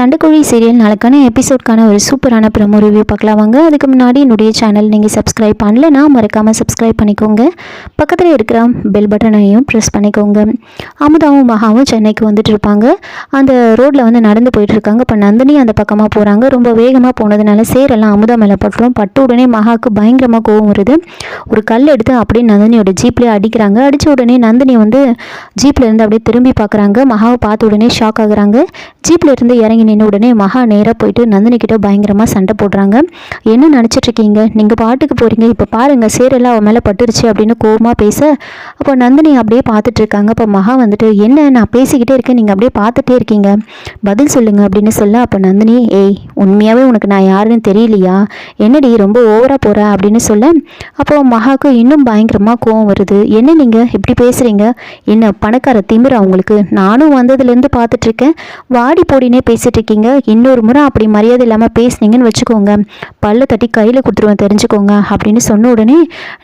சண்டைக்குழி serial நாளுக்கான எபிசோட்கான ஒரு சூப்பரான ப்ரமோ ரிவ்யூ பார்க்கலாம் வாங்க. அதுக்கு முன்னாடி என்னுடைய சேனல் நீங்கள் சப்ஸ்கிரைப் பண்ணலன்னா மறக்காமல் சப்ஸ்கிரைப் பண்ணிக்கோங்க. பக்கத்தில் இருக்கிற பெல் பட்டனையும் ப்ரெஸ் பண்ணிக்கோங்க. அமுதாவும் மகாவும் சென்னைக்கு வந்துட்டு இருப்பாங்க. அந்த ரோட்டில் வந்து நடந்து போயிட்டுருக்காங்க இப்போ நந்தினி அந்த பக்கமாக போகிறாங்க ரொம்ப வேகமாக போனதுனால சேரெல்லாம் அமுதா மேலே பட்டுரும். பட்டு உடனே மகாவுக்கு பயங்கரமாக கோவம் வருது. ஒரு கல் எடுத்து அப்படியே நந்தினியோட ஜீப்லேயே அடிக்கிறாங்க. அடித்த உடனே நந்தினி வந்து ஜீப்பில் இருந்து அப்படியே திரும்பி பார்க்குறாங்க மகாவை பார்த்த உடனே ஷாக் ஆகுறாங்க. ஜீப்பில் இருந்து இறங்கி நின்று உடனே மகா நேராக போயிட்டு நந்தினி கிட்ட பயங்கரமாக சண்டை போடுறாங்க. என்ன நினச்சிட்டு இருக்கீங்க? நீங்கள் பாட்டுக்கு போகிறீங்க இப்போ பாருங்க சேரெல்லாம் அவன் மேலே பட்டுருச்சு அப்படின்னு கோவமாக பேச அப்போ நந்தினி அப்படியே பார்த்துட்ருக்காங்க அப்போ மகா வந்துட்டு என்ன? நான் பேசிக்கிட்டே இருக்கேன். நீங்கள் அப்படியே பார்த்துட்டே இருக்கீங்க. பதில் சொல்லுங்கள் அப்படின்னு சொல்ல அப்போ நந்தினி ஏய் உண்மையாகவே உனக்கு நான் யாருன்னு தெரியலையா? என்னடி ரொம்ப ஓவராக போகிற அப்படின்னு சொல்ல அப்போ மகாவுக்கு இன்னும் பயங்கரமாக கோவம் வருது. என்ன நீங்கள் இப்படி பேசுகிறீங்க என்ன பணக்கார திமிரு அவங்களுக்கு நானும் வந்ததுலேருந்து பார்த்துட்ருக்கேன் வாடி போடினே பேசி. இருக்கீங்க இன்னொரு முறை அப்படி மரியாதை இல்லாமல் பேசுனீங்கன்னு வச்சுக்கோங்க. பல்ல தட்டி கையில் கொடுத்துருவேன் தெரிஞ்சுக்கோங்க அப்படின்னு சொன்ன உடனே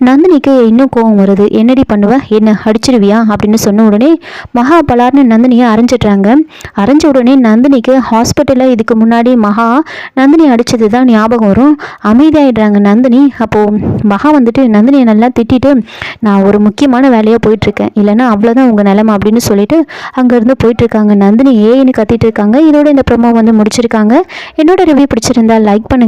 நந்தினிக்கு இன்னும் கோவம் வருது. என்னடி பண்ணுவ? என்ன அடிச்சிருவியா? அப்படின்னு சொன்ன உடனே மகா பலார்னு நந்தினியை அரைஞ்சிட்றாங்க. அரைஞ்ச உடனே நந்தினிக்கு ஹாஸ்பிட்டலில் இதுக்கு முன்னாடி மகா நந்தினி அடித்தது தான் ஞாபகம் வரும். அமைதியாகிடுறாங்க நந்தினி. அப்போது மகா வந்துட்டு நந்தினியை நல்லா திட்டிட்டு நான் ஒரு முக்கியமான வேலையாக போயிட்டுருக்கேன். இல்லைன்னா அவ்வளோதான் உங்கள் நிலமை அப்படின்னு சொல்லிட்டு அங்கேருந்து போயிட்டுருக்காங்க. நந்தினி ஏன்னு கத்திட்டு இருக்காங்க. இதோட இந்த ப்ரோமோ வந்து முடிச்சிருக்காங்க. என்னோட ரிவ்யூ பிடிச்சிருந்தா லைக் பண்ணுங்கள்